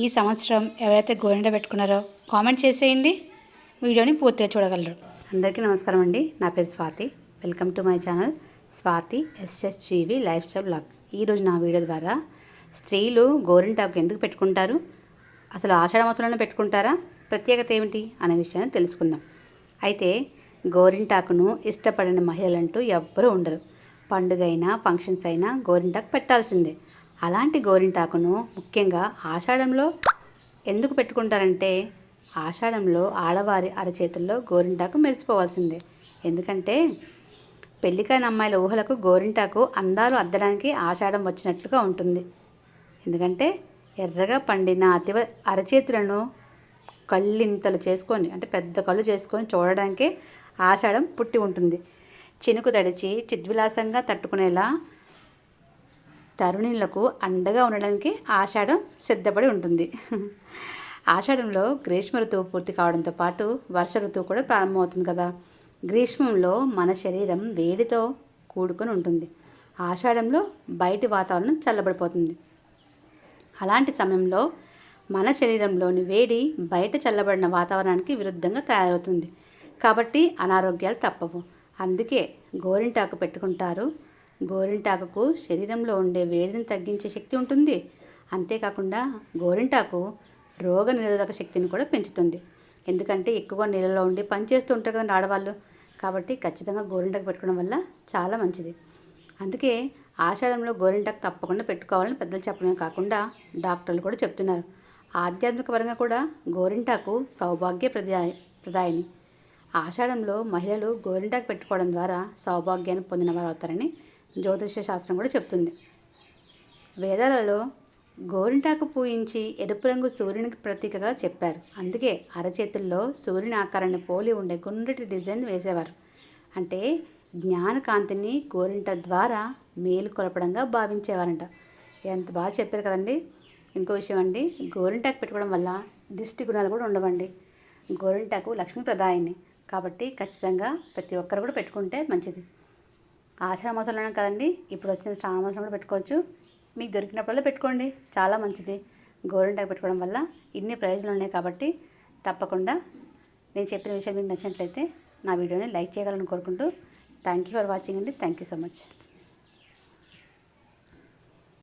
ఈ సంవత్సరం ఎవరైతే గోరింట పెట్టుకున్నారో కామెంట్ చేసేయండి. వీడియోని పూర్తిగా చూడగలరు. అందరికీ నమస్కారం అండి. నా పేరు Swathi. Welcome to my channel Swathi SSGV life style blog. ఈరోజు నా వీడియో ద్వారా స్త్రీలు గోరింటాకు ఎందుకు పెట్టుకుంటారు? అసలు ఆషాఢ మాసంలోనే పెట్టుకుంటారా? ప్రత్యేకత ఏమిటి? అనే విషయాన్ని తెలుసుకుందాం. అయితే గోరింటాకును ఇష్టపడిన మహిళలంటూ ఎవ్వరూ ఉండరు. పండుగ అయినా ఫంక్షన్స్ అయినా గోరింటాకు పెట్టాల్సిందే. అలాంటి గోరింటాకును ముఖ్యంగా ఆషాఢంలో ఎందుకు పెట్టుకుంటారంటే ఆషాఢంలో ఆడవారి అరచేతుల్లో గోరింటాకు మెరిసిపోవాల్సిందే. ఎందుకంటే పెళ్ళికాయన అమ్మాయిల ఊహలకు గోరింటాకు అందాలు అద్దడానికి ఆషాఢం వచ్చినట్లుగా ఉంటుంది. ఎందుకంటే ఎర్రగా పండిన అతివ అరచేతులను కళ్ళింతలు చేసుకొని అంటే పెద్ద కళ్ళు చేసుకొని చూడడానికే ఆషాఢం పుట్టి ఉంటుంది. చినుకు తడిచి చిద్విలాసంగా తట్టుకునేలా తరుణులకు అండగా ఉండడానికి ఆషాఢం సిద్ధపడి ఉంటుంది. ఆషాఢంలో గ్రీష్మ ఋతువు పూర్తి కావడంతో పాటు వర్ష ఋతువు కూడా ప్రారంభమవుతుంది కదా. గ్రీష్మంలో మన శరీరం వేడితో కూడుకొని ఉంటుంది. ఆషాఢంలో బయటి వాతావరణం చల్లబడిపోతుంది. అలాంటి సమయంలో మన శరీరంలోని వేడి బయట చల్లబడిన వాతావరణానికి విరుద్ధంగా తయారవుతుంది. కాబట్టి అనారోగ్యాలు తప్పవు. అందుకే గోరింటాకు పెట్టుకుంటారు. గోరింటాకుకు శరీరంలో ఉండే వేడిని తగ్గించే శక్తి ఉంటుంది. అంతేకాకుండా గోరింటాకు రోగ నిరోధక శక్తిని కూడా పెంచుతుంది. ఎందుకంటే ఎక్కువగా నీళ్ళలో ఉండి పనిచేస్తూ ఉంటారు కదండి ఆడవాళ్ళు. కాబట్టి ఖచ్చితంగా గోరింటాకు పెట్టుకోవడం వల్ల చాలా మంచిది. అందుకే ఆషాఢంలో గోరింటాకు తప్పకుండా పెట్టుకోవాలని పెద్దలు చెప్పడమే కాకుండా డాక్టర్లు కూడా చెప్తున్నారు. ఆధ్యాత్మిక పరంగా కూడా గోరింటాకు సౌభాగ్య ప్రదాయ ప్రదాయని. ఆషాఢంలో మహిళలు గోరింటాకు పెట్టుకోవడం ద్వారా సౌభాగ్యాన్ని పొందిన వారు అవుతారని జ్యోతిష శాస్త్రం కూడా చెప్తుంది. వేదాలలో గోరింటాకు పూయించి ఎరుపు రంగు సూర్యునికి ప్రతీకగా చెప్పారు. అందుకే అరచేతుల్లో సూర్యుని ఆకారాన్ని పోలి ఉండే గుండ్రటి డిజైన్ వేసేవారు. అంటే జ్ఞానకాంతిని గోరింట ద్వారా మేలు కొలపడంగా భావించేవారంట. ఎంత బాగా చెప్పారు కదండి. ఇంకో విషయం అండి. గోరింటాకు పెట్టుకోవడం వల్ల దిష్టి గుణాలు కూడా ఉండవండి. గోరింటాకు లక్ష్మీ ప్రదాయిని కాబట్టి ఖచ్చితంగా ప్రతి ఒక్కరు కూడా పెట్టుకుంటే మంచిది. ఆషాఢ మాసంలోనే కదండి? ఇప్పుడు వచ్చిన శ్రావణ మాసంలో కూడా పెట్టుకోవచ్చు. మీకు దొరికినప్పుడల్లా పెట్టుకోండి. చాలా మంచిది. గోరింటాకు పెట్టుకోవడం వల్ల ఇన్ని ప్రయోజనాలు ఉన్నాయి కాబట్టి తప్పకుండా నేను చెప్పిన విషయం మీకు నచ్చినట్లయితే నా వీడియోని లైక్ చేయగలని కోరుకుంటూ థ్యాంక్ యూ ఫర్ వాచింగ్ అండి. Thank you so much.